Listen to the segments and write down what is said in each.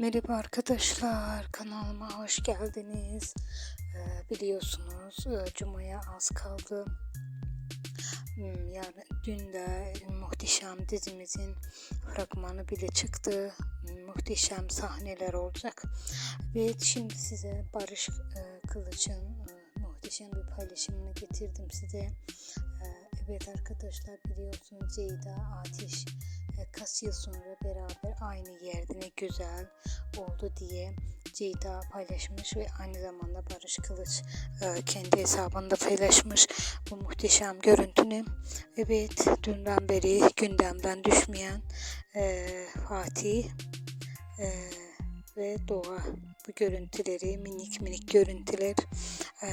Merhaba arkadaşlar, kanalıma hoş geldiniz. Ee, biliyorsunuz e, Cuma'ya az kaldı. Hmm, Yani dün de muhteşem dizimizin fragmanı bile çıktı. Hmm, Muhteşem sahneler olacak. Ve şimdi size Barış e, Kılıç'ın e, muhteşem bir paylaşımını getirdim size. Evet arkadaşlar biliyorsunuz Ceyda Ateş e, kaç yıl sonra beraber aynı yerde ne güzel oldu diye Ceyda paylaşmış ve aynı zamanda Barış Kılıç e, kendi hesabında paylaşmış bu muhteşem görüntünü. Evet dünden beri gündemden düşmeyen e, Fatih e, ve Doğa bu görüntüleri minik minik görüntüler e,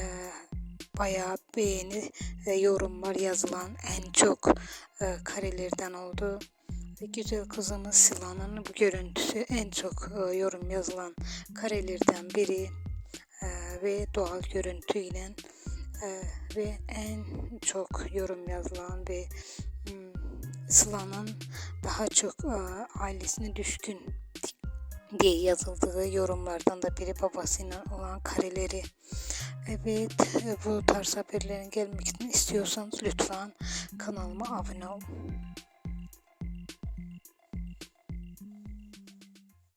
bayağı beğeni ve yorumlar yazılan en çok e, karelerden oldu. Güzel kızımız Sıla'nın bu görüntüsü en çok e, yorum yazılan karelerden biri e, ve doğal görüntüyle e, ve en çok yorum yazılan ve hmm, Sıla'nın daha çok ailesine düşkün diye yazıldığı yorumlardan da biri babasıyla olan kareleri. Evet bu tarz haberlerin gelmek istiyorsanız lütfen kanalıma abone olun.